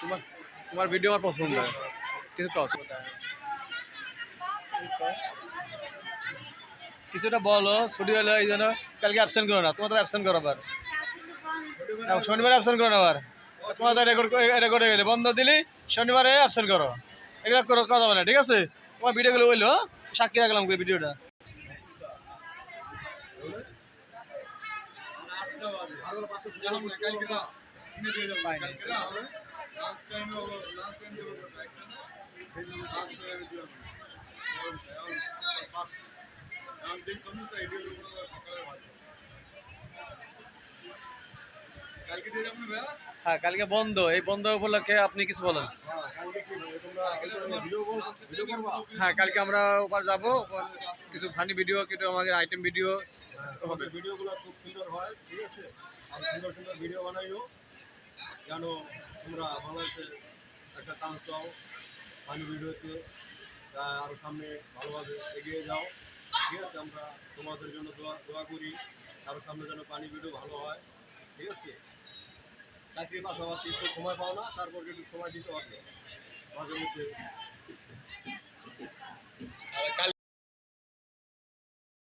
তোমার তোমার ভিডিও আমার পছন্দ। হয় কিছু কও? কিছুটা বলো ছুটি হলো এই জন্য কালকে অ্যাবসেন্ট করো না তোমার তো অ্যাবসেন্ট করো আবার। শনিবার অ্যাবসেন্ট করো না আবার। তোমার তো রেকর্ড এটা করে গেলে। বন্ধ দিলি শনিবারে অ্যাবসেন্ট করো। এগুলো করো কথা বলে ঠিক আছে? তোমার ভিডিওগুলো বলল সাক্ষী রাখলাম ভিডিওটা হ্যাঁ কালকে বন্ধ। এই বন্ধ উপলক্ষে আপনি কিছু বলেন। হ্যাঁ কালকে আমরা ওপার যাব। ওপার কিছু ফানি ভিডিও কিছু আমাদের আইটেম ভিডিও হবে ভিডিওগুলো খুব সুন্দর হয় ঠিক আছে? সুন্দর সুন্দর ভিডিও বানাইও। যেন তোমরা ভালোবাসে একটা চান্স পাও ফানি ভিডিওতে আরও সামনে ভালোভাবে এগিয়ে যাও। ঠিক আছে, আমরা তোমাদের জন্য দোয়া দোয়া করি আরও সামনে যেন পানি ভিডিও ভালো হয়। ঠিক আছে? চাকরির পাশাপাশি একটু সময় পাও না, তারপর একটু সময় দিতে হবে। মাঝে মধ্যে